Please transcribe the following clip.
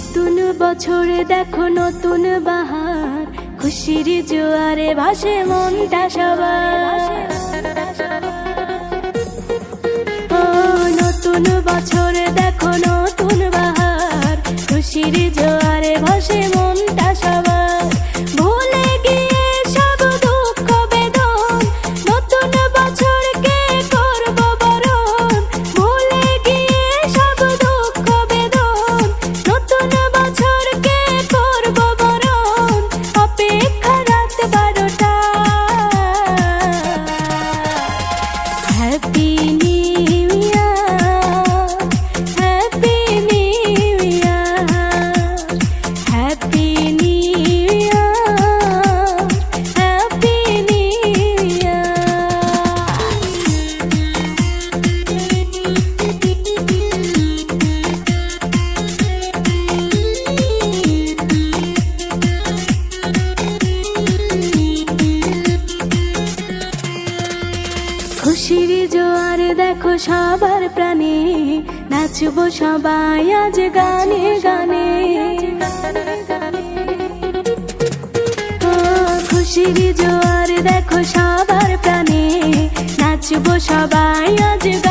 নতুন বছরে, দেখো নতুন বাহার। খুশির জোয়ারে ভাসে মনটা সবার। ও, নতুন বছরে, দেখো নতুন বাহার। খুশির জোয়ারে ভাসে খুশির জোয়ার দেখো সবার প্রাণে, নাচবো সবাই আজ গানে গানে। খুশির জোয়ার দেখো সবার প্রাণে, নাচবো সবাই আজ গানে